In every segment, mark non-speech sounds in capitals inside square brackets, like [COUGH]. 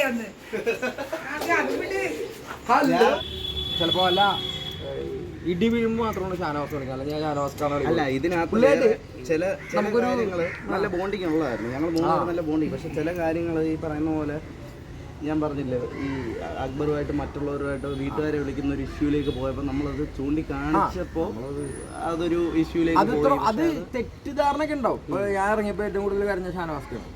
പഠിക്കണ്ടേ ഒന്ന്? ചിലപ്പോ അല്ല ഇടി വീഴുമ്പോ മാത്രമാണ് ഷാനവാസ് കളിക്കുക അല്ലെങ്കിൽ ഞാൻ ഷാനവാസ്ക്കാണ് അല്ല ഇതിനകത്ത് ചില നമുക്കൊരു- നല്ല ബോണ്ടിങ് ഉള്ളതായിരുന്നു. ഞങ്ങൾ മൂന്നാറ് നല്ല ബോണ്ടിങ് പക്ഷെ ചില കാര്യങ്ങൾ ഈ പറയുന്ന പോലെ ഞാൻ പറഞ്ഞില്ലേ ഈ അക്ബറുമായിട്ട് മറ്റുള്ളവരുമായിട്ട് വീട്ടുകാരെ വിളിക്കുന്ന ഒരു ഇഷ്യൂലേക്ക് പോയപ്പോൾ നമ്മളത് ചൂണ്ടിക്കാണിച്ചപ്പോൾ അതൊരു ഇഷ്യൂലേക്ക് അത് തെറ്റിദ്ധാരണയൊക്കെ ഉണ്ടാവും. ഇപ്പൊ ഞാൻ ഇറങ്ങിയപ്പോ ഏറ്റവും കൂടുതൽ കരഞ്ഞ ഷാനവാസ്ക്കാണ്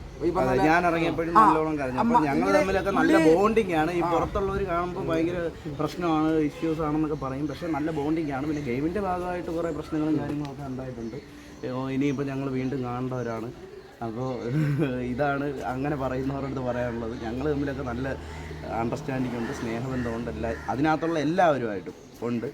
ഞാൻ ഇറങ്ങിയപ്പോഴും നല്ലോണം കരഞ്ഞു. അപ്പൊ ഞങ്ങൾ തമ്മിലൊക്കെ നല്ല ബോണ്ടിങ് ആണ്. ഈ പുറത്തുള്ളവർ കാണുമ്പോൾ ഭയങ്കര പ്രശ്നമാണ് ഇഷ്യൂസ് ആണെന്നൊക്കെ പറയും. പക്ഷെ നല്ല ബോണ്ടിങ് ആണ്. പിന്നെ ഗെയിമിന്റെ ഭാഗമായിട്ട് കുറേ പ്രശ്നങ്ങളും കാര്യങ്ങളൊക്കെ ഉണ്ടായിട്ടുണ്ട്. ഇനിയിപ്പോൾ ഞങ്ങൾ വീണ്ടും കാണേണ്ടവരാണ്. അപ്പോൾ [LAUGHS] ഇതാണ് അങ്ങനെ പറയുന്നവരുടെ പറയാനുള്ളത്. ഞങ്ങൾ തമ്മിലൊക്കെ നല്ല അണ്ടർസ്റ്റാൻഡിംഗ് ഉണ്ട് സ്നേഹബന്ധമുണ്ട് എല്ലാ അതിനകത്തുള്ള എല്ലാവരുമായിട്ടും ഉണ്ട്.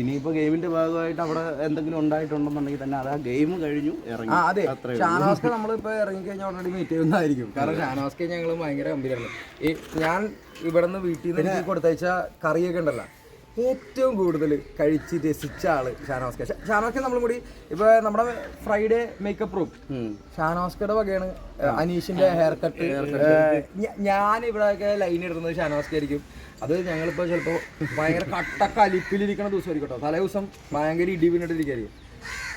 ഇനിയിപ്പോൾ ഗെയിമിന്റെ ഭാഗമായിട്ട് അവിടെ എന്തെങ്കിലും ഉണ്ടായിട്ടുണ്ടെന്നുണ്ടെങ്കിൽ തന്നെ അത് ആ ഗെയിം കഴിഞ്ഞു ഇറങ്ങി. അതെ. അത്രേ ഷാനവാസ്ക്ക് [LAUGHS] നമ്മളിപ്പോ ഇറങ്ങിക്കഴിഞ്ഞാൽ ഓൾറെഡി മീറ്റ് ചെയ്യുന്നതായിരിക്കും. കാരണം ഷാനവാസ്ക്ക് ഞങ്ങൾ ഭയങ്കര ഗംഭീരമാണ് ഈ ഞാൻ ഇവിടെ നിന്ന് വീട്ടിൽ നിന്ന് കൊടുത്തയച്ച കറിയൊക്കെ ഉണ്ടല്ലോ. ഏറ്റവും കൂടുതൽ കഴിച്ച് രസിച്ച ആൾ ഷാനോസ്ക ഷാനോസ്ക നമ്മളും കൂടി ഇപ്പൊ നമ്മുടെ ഫ്രൈഡേ മേക്കപ്പ് റൂം ഷാനോസ്കയുടെ വകയാണ് അനീഷിന്റെ ഹെയർ കട്ട് ഞാൻ ഇവിടെയൊക്കെ ലൈൻ ഇടുന്നത് ഷാനവാസ്ക ആയിരിക്കും അത് ഞങ്ങളിപ്പോ ചിലപ്പോ ഭയങ്കര കട്ട ദിവസം ദിവസമായിരിക്കും കേട്ടോ. തലേ ദിവസം ഭയങ്കര ഇടി വീണിട്ടിരിക്കും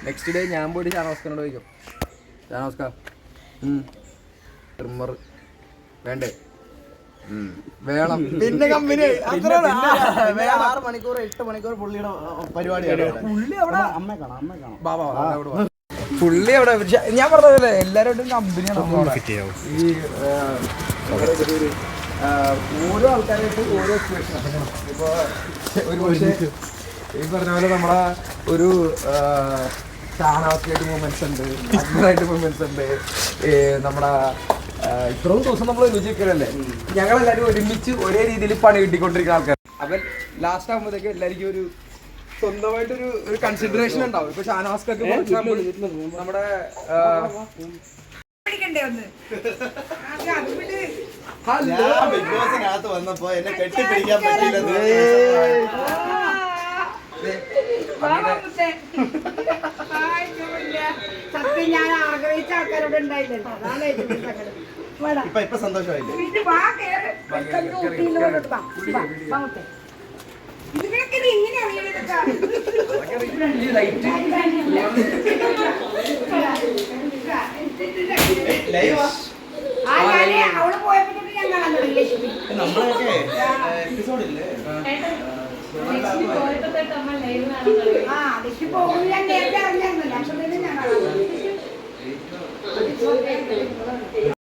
നെക്സ്റ്റ് ഡേ ഞാൻ പോയിട്ട് ഷാനോസ്കനോട് ചോദിക്കും. ഷാനോസ്കർമർ ട്രിമ്മർ വേണ്ടേ. വേണം. പിന്നെ കമ്പനി. ആറ് മണിക്കൂർ എട്ട് മണിക്കൂർ പുള്ളിയുടെ പരിപാടിയാണ്. പുള്ളി അവിടെ അമ്മ കാണാം അമ്മ കാണാം. പുള്ളി ഞാൻ പറഞ്ഞതല്ലേ എല്ലാവരോടും കമ്പനിയാണ് ഈ ഓരോ ആൾക്കാരായിട്ട് ഓരോ എക്സ്പ്രഷൻ ഇപ്പൊ ഒരു പക്ഷേ ഈ പറഞ്ഞ പോലെ നമ്മളെ ഒരു ഷാനാസിയായിട്ട് മൂവ്മെന്റ്സ് ഉണ്ട് അക്ബറായിട്ട് മൂവ്മെന്റ്സ് ഉണ്ട്. ഈ നമ്മുടെ ഇത്രയും ദിവസം നമ്മൾ വിജയിക്കലല്ലേ ഞങ്ങളെല്ലാവരും ഒരുമിച്ച് ഒരേ രീതിയിൽ പണി കിട്ടിക്കൊണ്ടിരിക്കുന്ന ആൾക്കാർ അവൻ ലാസ്റ്റ് ആകുമ്പോഴത്തേക്ക് എല്ലാവർക്കും ഒരു സ്വന്തമായിട്ടൊരു ഒരു കൺസിഡറേഷൻ ഉണ്ടാവും. ഇപ്പൊ എക്സാമ്പിൾ നമ്മുടെ ബിഗ് ബോസിനകത്ത് വന്നപ്പോ എന്നെ കെട്ടിപ്പിടിക്കാൻ പറ്റിയില്ലെന്ന് [LAUGHS] സത്യം ഞാൻ ആൾക്കാരോട് ഉണ്ടായില്ലല്ലോ അതാണ് ഏറ്റവും വലിയ സങ്കടം. വേണ്ട. ഇപ്പൊ ഇപ്പൊ സന്തോഷമായില്ലേ ഇത് വാ കേറ്. പെട്ടെന്ന് വാ. വാ. ഇതിനൊക്കെ ഇത് ആ ഞാൻ അവൾ പോയപ്പോ ഞാൻ കാണാൻ തുടങ്ങി ലക്ഷ്മി നമ്മളൊക്കെ എപ്പിസോഡില്ലേ ആ ഞാൻ നേരത്തെ